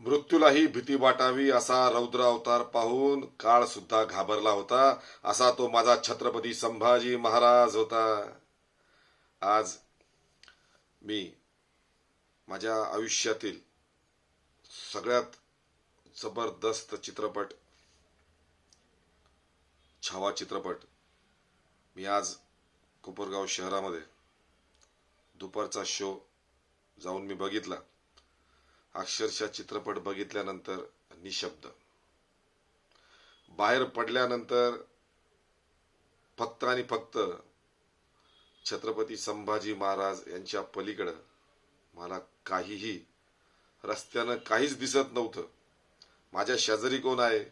मृत्यूलाही भीती वाटावी असा रौद्र अवतार पाहून काळ सुद्धा घाबरला होता असा तो माझा छत्रपती संभाजी महाराज होता. आज मी माझ्या आयुष्यातील सगळ्यात जबरदस्त चित्रपट छावा चित्रपट मी आज कोपरगाव शहरामध्ये दुपारचा शो जाऊन मी बघितला. अक्षरशः चित्रपट बघितल्यानंतर निशब्द. बाहेर पडल्यानंतर फक्त आणि फक्त छत्रपती संभाजी महाराज यांच्या पलीकडं मला काहीही रस्त्यानं काहीच दिसत नव्हतं. माझ्या शेजारी कोण आहे?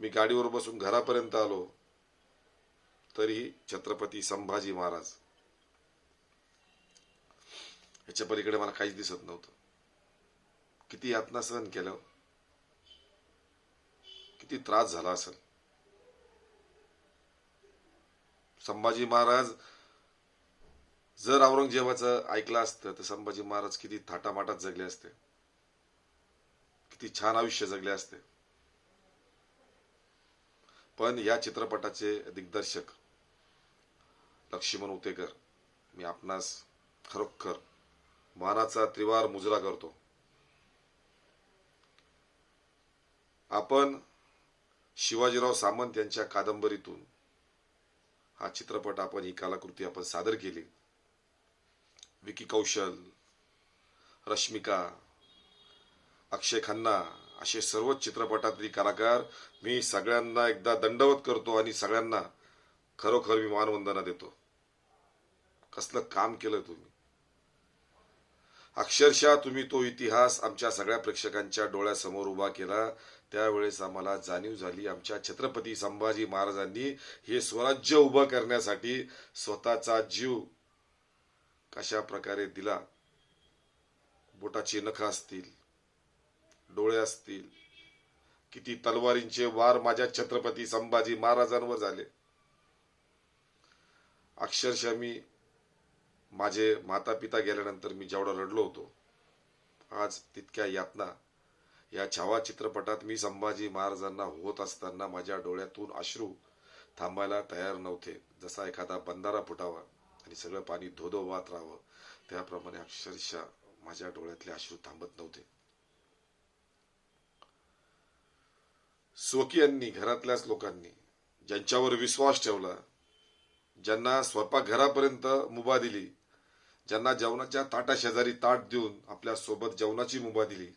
मी गाडीवर बसून घरापर्यंत आलो. तरीही छत्रपती संभाजी महाराज याच्या पलीकडे मला काहीच दिसत नव्हतं. किती यातना सहन केलं? किती त्रास झाला असेल संभाजी महाराज जर औरंगजेबाचं ऐकलं असतं तर संभाजी महाराज किती थाटामाटात जगले असते. किती छान आयुष्य जगले असते. पण या चित्रपटाचे दिग्दर्शक लक्ष्मण उतेकर मी आपणास खरोखर मानाचा त्रिवार मुजरा करतो. आपण शिवाजीराव सामंत यांच्या कादंबरीतून हा चित्रपट आपण ही कलाकृती आपण सादर केली. विकी कौशल रश्मिका अक्षय खन्ना असे सर्वच चित्रपटातली कलाकार मी सगळ्यांना एकदा दंडवत करतो आणि सगळ्यांना खरोखर मी मानवंदना देतो. कसलं काम केलं तुम्ही? अक्षरशः तुम्ही तो इतिहास आमच्या सगळ्या प्रेक्षकांच्या डोळ्यासमोर उभा केला. त्यावेळेस आम्हाला जाणीव झाली आमच्या छत्रपती संभाजी महाराजांनी हे स्वराज्य उभं करण्यासाठी स्वतःचा जीव कशा प्रकारे दिला? बोटाची नख असतील डोळे असतील किती तलवारींचे वार माझ्या छत्रपती संभाजी महाराजांवर झाले. अक्षरशः मी माझे माता पिता गेल्यानंतर मी जेवढा रडलो होतो आज तितक्या यातना या छावा चित्रपटात मी संभाजी महाराजांना होत असताना माझ्या डोळ्यातून अश्रू थांबायला तयार नव्हते. जसा एखादा बंधारा फुटावा आणि सगळं पाणी धोधो वाहत राहावं त्याप्रमाणे अक्षरशः माझ्या डोळ्यातले अश्रू थांबत नव्हते. स्वकीयांनी घरातल्याच लोकांनी ज्यांच्यावर विश्वास ठेवला ज्यांना स्वयंपाकघरापर्यंत मुभा दिली ज्यांना जेवणाच्या ताटा शेजारी ताट देऊन आपल्यासोबत जेवणाची मुभा दिली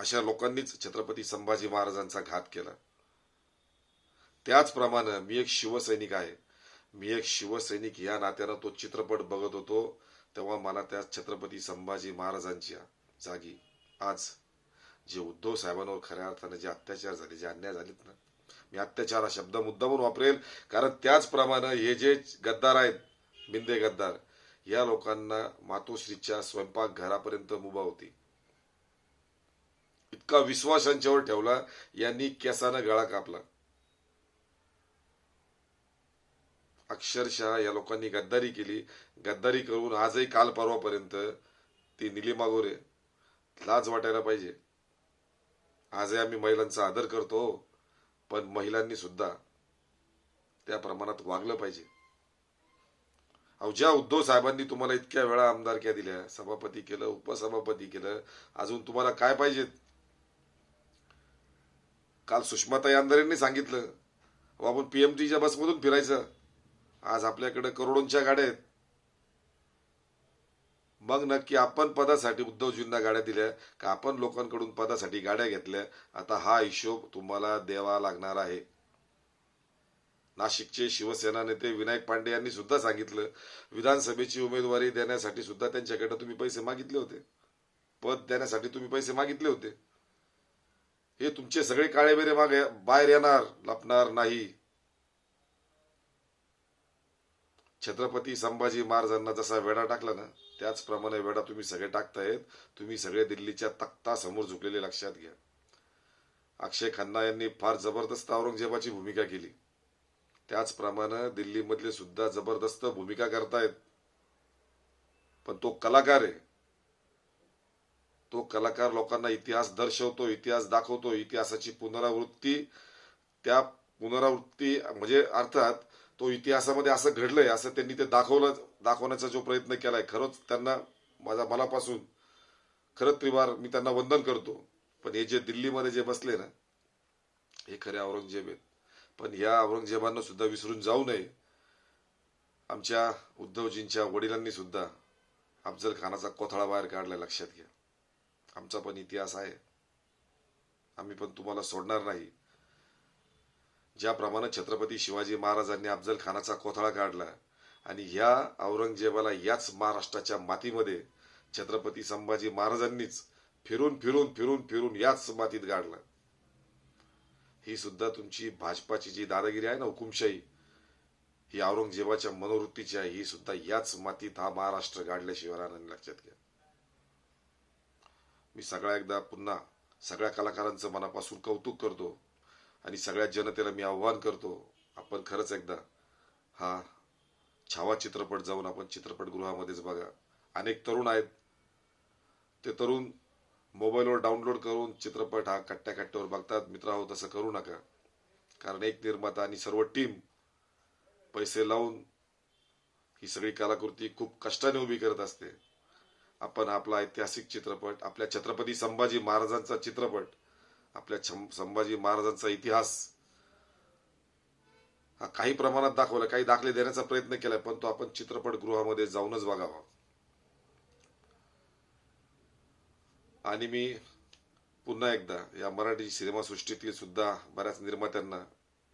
अशा लोकांनीच छत्रपती संभाजी महाराजांचा घात केला. त्याचप्रमाणे मी एक शिवसैनिक आहे. मी एक शिवसैनिक या नात्यानं तो चित्रपट बघत होतो तेव्हा मला त्या छत्रपती संभाजी महाराजांच्या जागी आज जे उद्धव साहेबांवर खऱ्या अर्थाने जे अत्याचार झाले जे अन्याय झालेत ना मी अत्याचार हा शब्द मुद्दामून वापरेल. कारण त्याचप्रमाणे हे जे गद्दार आहेत बिंदे गद्दार या लोकांना मातोश्रीच्या स्वयंपाक घरापर्यंत मुभा होती. इतका विश्वास यांच्यावर ठेवला यांनी केसानं गळा कापला. अक्षरशः या लोकांनी गद्दारी केली. गद्दारी करून आजही काल परवापर्यंत ती निलिमा गोरे लाज वाटायला पाहिजे. आजही आम्ही महिलांचा आदर करतो पण महिलांनी सुद्धा त्या प्रमाणात वागलं पाहिजे. अहो ज्या उद्धव साहेबांनी तुम्हाला इतक्या वेळा आमदारक्या दिल्या सभापती केलं उपसभापती केलं अजून तुम्हाला काय पाहिजेत काल सुषमाताई आंदरेंनी सांगितलं अहो, आपण पीएमटीच्या बसमधून फिरायचं. आज आपल्याकडे करोडोंच्या गाड्या आहेत. मग नक्की आपण पदासाठी उद्धवजींना गाड्या दिल्या का आपण लोकांकडून पदासाठी गाड्या घेतल्या? आता हा हिशोब तुम्हाला द्यावा लागणार आहे. नाशिकचे शिवसेना नेते विनायक पांडे यांनी सुद्धा सांगितलं विधानसभेची उमेदवारी देण्यासाठी सुद्धा त्यांच्याकडे तुम्ही पैसे मागितले होते. पद देण्यासाठी तुम्ही पैसे मागितले होते. हे तुमचे सगळे काळेबेरे मागे बाहेर येणार लपणार नाही. छत्रपती संभाजी महाराजांना जसा वेढा टाकला ना त्याचप्रमाणे वेढा तुम्ही सगळे टाकतायत. तुम्ही सगळे दिल्लीच्या तख्ता समोर झुकलेले लक्षात घ्या. अक्षय खन्ना यांनी फार जबरदस्त औरंगजेबाची भूमिका केली. त्याचप्रमाणे दिल्लीमधले सुद्धा जबरदस्त भूमिका करतायत. पण तो कलाकार आहे. तो कलाकार लोकांना इतिहास दर्शवतो इतिहास दाखवतो इतिहासाची पुनरावृत्ती त्या पुनरावृत्ती म्हणजे अर्थात तो इतिहासामध्ये असं घडलंय असं त्यांनी ते दाखवलं दाखवण्याचा जो प्रयत्न केलाय खरंच त्यांना माझ्या मनापासून खरंच त्रिवार मी त्यांना वंदन करतो. पण हे जे दिल्लीमध्ये जे बसले ना हे खरे औरंगजेब आहेत. पण या औरंगजेबांना सुद्धा विसरून जाऊ नये. आमच्या उद्धवजींच्या वडिलांनी सुद्धा अफजल खानाचा कोथळा बाहेर काढला लक्षात घ्या. आमचा पण इतिहास आहे. आम्ही पण तुम्हाला सोडणार नाही. ज्याप्रमाणे छत्रपती शिवाजी महाराजांनी अफजल खानाचा कोथळा काढला आणि ह्या औरंगजेबाला याच महाराष्ट्राच्या मातीमध्ये छत्रपती संभाजी महाराजांनीच फिरून फिरून फिरून फिरून याच मातीत गाडला. ही सुद्धा तुमची भाजपाची जी दादागिरी आहे ना हुकुमशाही ही औरंगजेबाच्या मनोवृत्तीची आहे ही सुद्धा याच मातीत हा महाराष्ट्र गाडल्याशिवाय लक्षात घ्या. मी सगळ्या एकदा पुन्हा सगळ्या कलाकारांचं मनापासून कौतुक करतो आणि सगळ्या जनतेला मी आव्हान करतो आपण खरंच एकदा हा छावा चित्रपट जाऊन आपण चित्रपटगृहामध्येच बघा. अनेक तरुण आहेत. ते तरुण मोबाईलवर डाउनलोड करून चित्रपट हा कट्ट्या कट्ट्यावर बघतात. मित्र हो तसं करू नका. कारण एक निर्माता आणि सर्व टीम पैसे लावून ही सगळी कलाकृती खूप कष्टाने उभी करत असते. आपण आपला ऐतिहासिक चित्रपट आपल्या छत्रपती संभाजी महाराजांचा चित्रपट आपल्या छम- संभाजी महाराजांचा इतिहास हा काही प्रमाणात दाखवला काही दाखले देण्याचा प्रयत्न केलाय पण तो आपण चित्रपटगृहामध्ये जाऊनच बघावा. आणि मी पुन्हा एकदा या मराठी सिनेमासृष्टीतील सुद्धा बऱ्याच निर्मात्यांना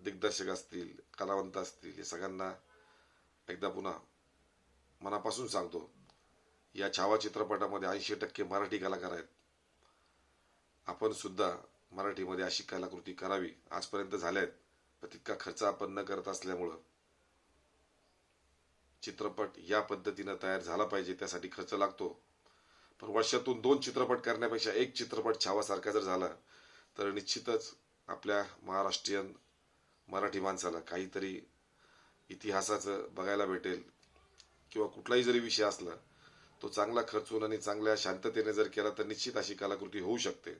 दिग्दर्शक असतील कलावंत असतील हे सगळ्यांना एकदा पुन्हा मनापासून सांगतो या छावा चित्रपटामध्ये ऐंशी टक्के मराठी कलाकार आहेत. आपण सुद्धा मराठीमध्ये अशी कलाकृती करावी आजपर्यंत झाल्या आहेत. पण तितका खर्च आपण न करत असल्यामुळं चित्रपट या पद्धतीनं तयार झाला पाहिजे त्यासाठी खर्च लागतो. पण वर्षातून दोन चित्रपट करण्यापेक्षा एक चित्रपट छावासारखा जर झाला तर निश्चितच आपल्या महाराष्ट्रीयन मराठी माणसाला काहीतरी इतिहासाचं बघायला भेटेल किंवा कुठलाही जरी विषय असला तो चांगला खर्चून आणि चांगल्या शांततेने जर केला तर निश्चित अशी कलाकृती होऊ शकते.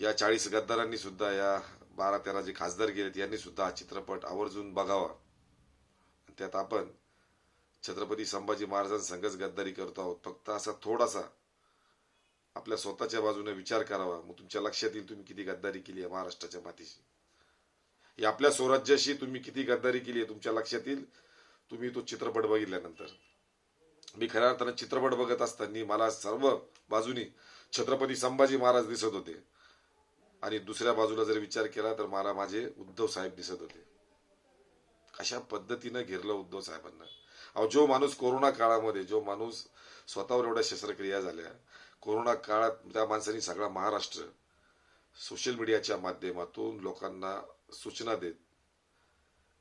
या चाळीस गद्दारांनी सुद्धा या बारा तेरा जे खासदार गेलेत यांनी सुद्धा हा चित्रपट आवर्जून बघावा. त्यात आपण छत्रपती संभाजी महाराजांसंगच गद्दारी करतो आहोत. फक्त असा थोडासा आपल्या स्वतःच्या बाजूने विचार करावा. मग तुमच्या लक्षात येईल तुम्ही किती गद्दारी केली आहे महाराष्ट्राच्या मातीशी. या आपल्या स्वराज्याशी तुम्ही किती गद्दारी केली आहे तुमच्या लक्षात येईल. तुम्ही तो चित्रपट बघितल्यानंतर. मी खऱ्या अर्थानं चित्रपट बघत असताना मला सर्व बाजूनी छत्रपती संभाजी महाराज दिसत होते. आणि दुसऱ्या बाजूला जर विचार केला तर मला माझे उद्धव साहेब दिसत होते. अशा पद्धतीनं घेरलं उद्धव साहेबांना. अहो जो माणूस कोरोना काळामध्ये जो माणूस स्वतःवर एवढ्या शस्त्रक्रिया झाल्या कोरोना काळात त्या माणसाने सगळा महाराष्ट्र सोशल मीडियाच्या माध्यमातून लोकांना सूचना देत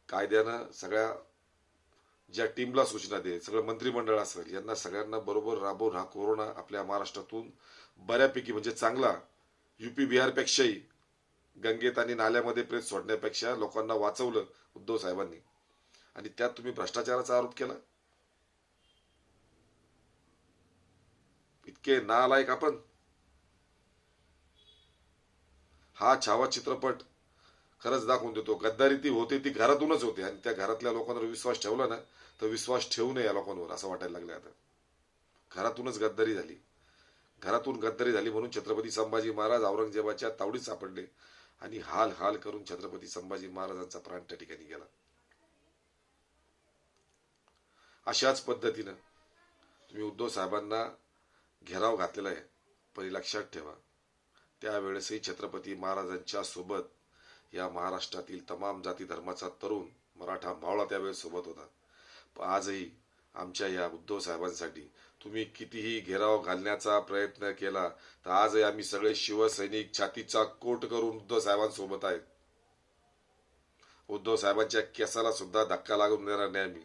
कायद्यानं सगळ्या ज्या टीमला सूचना देत सगळं मंत्रिमंडळ असेल यांना सगळ्यांना बरोबर राबवून हा कोरोना आपल्या महाराष्ट्रातून बऱ्यापैकी म्हणजे चांगला युपी बिहारपेक्षाही गंगेत आणि नाल्यामध्ये प्रेत सोडण्यापेक्षा लोकांना वाचवलं उद्धव साहेबांनी. आणि त्यात तुम्ही भ्रष्टाचाराचा आरोप केला. इतके नालायक आपण. हा छावा चित्रपट खरंच दाखवून देतो. गद्दारी ती होते ती घरातूनच होते. आणि त्या घरातल्या लोकांवर विश्वास ठेवला ना तर विश्वास ठेवू नये या लोकांवर असं वाटायला लागलं आता. घरातूनच गद्दारी झाली. घरातून गद्दारी झाली म्हणून छत्रपती संभाजी महाराज औरंगजेबाच्या तावडीत सापडले आणि हाल हाल करून छत्रपती संभाजी महाराजांचा प्राण त्या ठिकाणी गेला. अशाच पद्धतीनं तुम्ही उद्धव साहेबांना घेराव घातलेला आहे. पण लक्षात ठेवा. त्यावेळेसही छत्रपती महाराजांच्या सोबत या महाराष्ट्रातील तमाम जाती धर्माचा तरुण मराठा मावळा त्यावेळेस सोबत होता. पण आजही आमच्या या उद्धव साहेबांसाठी तुम्ही कितीही घेराव घालण्याचा प्रयत्न केला तर आजही आम्ही सगळे शिवसैनिक छातीचा कोट करून उद्धव साहेबांसोबत आहेत. उद्धव साहेबांच्या केसाला सुद्धा धक्का लागून देणार नाही आम्ही.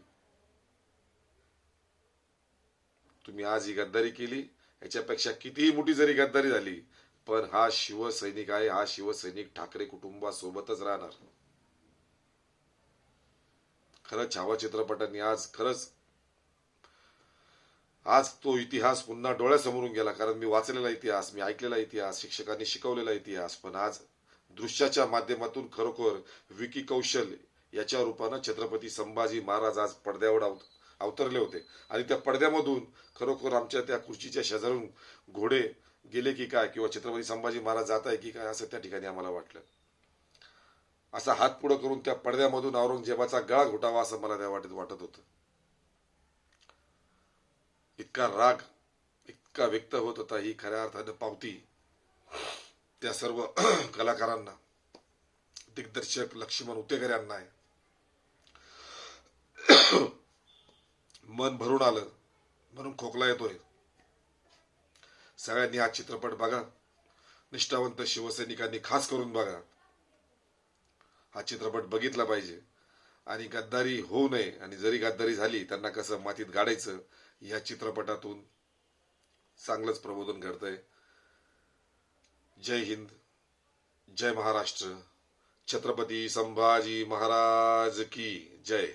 तुम्ही आज ही गद्दारी केली याच्यापेक्षा कितीही मोठी जरी गद्दारी झाली पण हा शिवसैनिक आहे हा शिवसैनिक ठाकरे कुटुंबासोबतच राहणार. खरंच छावा चित्रपटांनी आज खरंच आज तो इतिहास पुन्हा डोळ्यासमोरून गेला कारण मी वाचलेला इतिहास मी ऐकलेला इतिहास शिक्षकांनी शिकवलेला इतिहास पण आज दृश्याच्या माध्यमातून खरोखर विकी कौशल याच्या रूपानं छत्रपती संभाजी महाराज आज पडद्यावर अवतरले होते. आणि त्या पडद्यामधून खरोखर आमच्या त्या खुर्चीच्या शेजारून घोडे गेले की काय? किंवा छत्रपती संभाजी महाराज जात आहे की काय? असं त्या ठिकाणी आम्हाला वाटलं. असा हात पुढं करून त्या पडद्यामधून औरंगजेबाचा गळा घोटावा असं मला त्या वाटत वाटत होतं. इतका राग इतका व्यक्त होत होता ही खऱ्या अर्थानं पावती त्या सर्व कलाकारांना दिग्दर्शक लक्ष्मण उतेकर यांना आहे. मन भरून आलं म्हणून खोकला येतोय. सगळ्यांनी हा चित्रपट बघा. निष्ठावंत शिवसैनिकांनी खास करून बघा. हा चित्रपट बघितला पाहिजे. आणि गद्दारी होऊ नये आणि जरी गद्दारी झाली त्यांना कसं मातीत गाडायचं या चित्रपटातून चांगलंच प्रबोधन घडतंय. जय हिंद जय महाराष्ट्र. छत्रपती संभाजी महाराज की जय.